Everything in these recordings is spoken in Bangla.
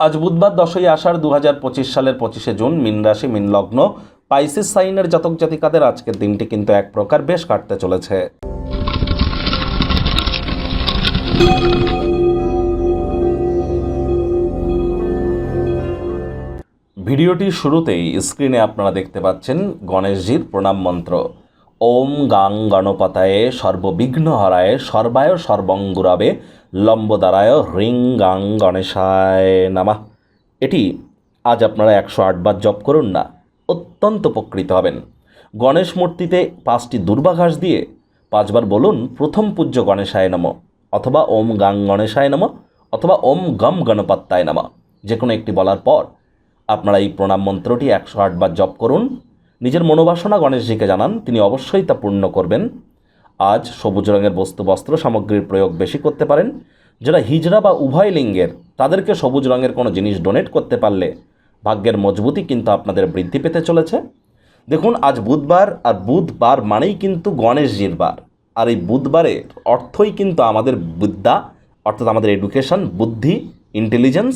আজ বুধবার দশই আষাঢ় দু হাজার পঁচিশ সালের পঁচিশে জুন, মিন রাশি, মিন লগ্ন, পাইসিস সাইনের জাতক জাতিকাদের আজকের দিনটি কিন্তু এক প্রকার বেশ কাটতে চলেছে। ভিডিওটির শুরুতেই স্ক্রিনে আপনারা দেখতে পাচ্ছেন গণেশজির প্রণাম মন্ত্র। ওম গাং গণপতায়ে সর্ববিঘ্ন হরায় সর্বায় সর্বঙ্গুরাবে লম্বদারায় হ্রিং গাং গণেশায় নামা। এটি আজ আপনারা একশো আটবার জপ করুন না, অত্যন্ত উপকৃত হবেন। গণেশ মূর্তিতে পাঁচটি দুর্বাঘাস দিয়ে পাঁচবার বলুন, প্রথম পূজ্য গণেশায় নম অথবা, ওম গাং গণেশায় নম অথবা, ওম গম গণপত্তায় নম যে কোনো একটি বলার পর আপনারা এই প্রণাম মন্ত্রটি একশো আটবার জপ করুন। নিজের মনোবাসনা গণেশজিকে জানান, তিনি অবশ্যই তা পূর্ণ করবেন। আজ সবুজ রঙের বস্তু বস্ত্র সামগ্রীর প্রয়োগ বেশি করতে পারেন। যারা হিজড়া বা উভয় লিঙ্গের, তাদেরকে সবুজ রঙের কোনো জিনিস ডোনেট করতে পারলে ভাগ্যের মজবুতি কিন্তু আপনাদের বৃদ্ধি পেতে চলেছে। দেখুন, আজ বুধবার, আর বুধবার মানেই কিন্তু গণেশজির বার। আর এই বুধবারের অর্থই কিন্তু আমাদের বিদ্যা, অর্থাৎ আমাদের এডুকেশন বুদ্ধি ইন্টেলিজেন্স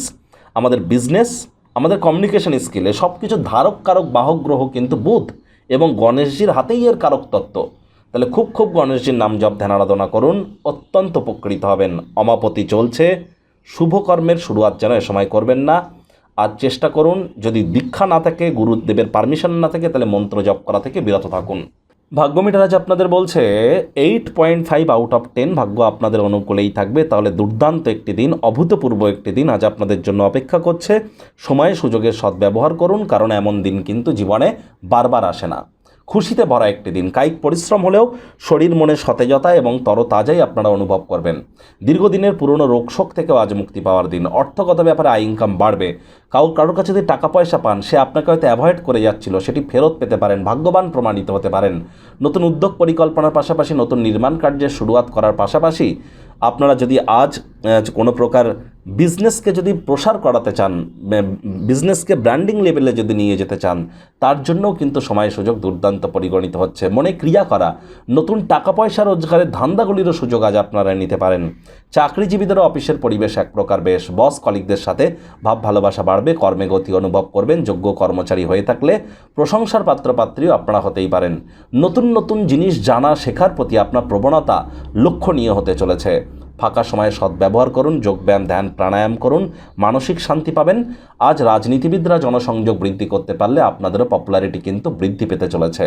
আমাদের বিজনেস আমাদের কমিউনিকেশন স্কিলে সব কিছু ধারক, কারক, বাহক, গ্রহ কিন্তু বুধ এবং গণেশজির হাতেই এর কারক তত্ত্ব। তাহলে খুব খুব গণেশজির নাম জপ, ধ্যান, আরাধনা করুন। অত্যন্ত উপকৃত হবেন। অমাপতি চলছে। শুভ কর্মের শুরুয়াত যেন এ সময় করবেন না। আর চেষ্টা করুন, যদি দীক্ষা না থাকে, গুরুদেবের পারমিশন না থাকে, তাহলে মন্ত্র জপ করা থেকে বিরত থাকুন। ভাগ্য মিটার আজ আপনাদের বলছে eight point five out of ten ভাগ্য আপনাদের অনুকূলেই থাকবে। তাহলে দুর্দান্ত একটি দিন, অভূতপূর্ব একটি দিন আজ আপনাদের জন্য অপেক্ষা করছে। সময়ে সুযোগের সদ্ব্যবহার করুন, কারণ এমন দিন কিন্তু জীবনে বারবার আসে না। খুশিতে ভরা একটি দিন। কায়িক পরিশ্রম হলেও শরীর মনে সতেজতা এবং তরতাজাই আপনারা অনুভব করবেন। দীর্ঘদিনের পুরনো রোগশোক থেকেও আজ মুক্তি পাওয়ার দিন। অর্থগত ব্যাপারে আয় ইনকাম বাড়বে। কাউ, কারোর কাছে যদি টাকা পয়সা পান, সে আপনাকে হয়তো অ্যাভয়েড করে যাচ্ছিল, সেটি ফেরত পেতে পারেন, ভাগ্যবান প্রমাণিত হতে পারেন। নতুন উদ্যোগ পরিকল্পনার পাশাপাশি নতুন নির্মাণ কার্যের শুরুয়াত করার পাশাপাশি আপনারা যদি আজ কোনো প্রকার বিজনেসকে যদি প্রসার করাতে চান বিজনেসকে ব্র্যান্ডিং লেভেলে যদি নিয়ে যেতে চান, তার জন্যও কিন্তু সময় সুযোগ দুর্দান্ত পরিগণিত হচ্ছে। মনে ক্রিয়া করা, নতুন টাকা পয়সা রোজগারের ধান্দাগুলিরও সুযোগ আজ আপনারা নিতে পারেন। চাকরিজীবীদেরও অফিসের পরিবেশ এক প্রকার বেশ। বস কলিকদের সাথে ভাব ভালোবাসা বাড়বে, কর্মে গতি অনুভব করবেন, যোগ্য কর্মচারী হয়ে থাকলে প্রশংসার পাত্রপাত্রীও আপনারা হতেই পারেন। নতুন নতুন জিনিস জানা, শেখার প্রতি আপনার প্রবণতা লক্ষণীয় হতে চলেছে। ফাঁকা সময়ে সদ্ব্যবহার করুন, যোগব্যায়াম, ধ্যান, প্রাণায়াম করুন, মানসিক শান্তি পাবেন। আজ রাজনীতিবিদরা জনসংযোগ বৃদ্ধি করতে পারলে আপনাদেরও পপুলারিটি কিন্তু বৃদ্ধি পেতে চলেছে।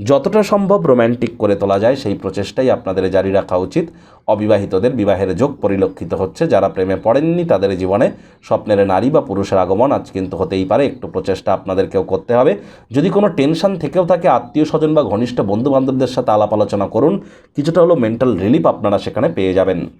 যতটা সম্ভব রোম্যান্টিক করে তোলা যায় সেই প্রচেষ্টাই আপনাদের জারি রাখা উচিত। অবিবাহিতদের বিবাহের যোগ পরিলক্ষিত হচ্ছে। যারা প্রেমে পড়েননি তাদের জীবনে স্বপ্নের নারী বা পুরুষের আগমন আজ কিন্তু হতেই পারে। একটু প্রচেষ্টা আপনাদেরকেও করতে হবে। যদি কোনো টেনশন থেকেও থাকে, আত্মীয় স্বজন বা ঘনিষ্ঠ বন্ধু বান্ধবদের সাথে আলাপ আলোচনা করুন। কিছুটা হলো মেন্টাল রিলিফ আপনারা সেখানে পেয়ে যাবেন।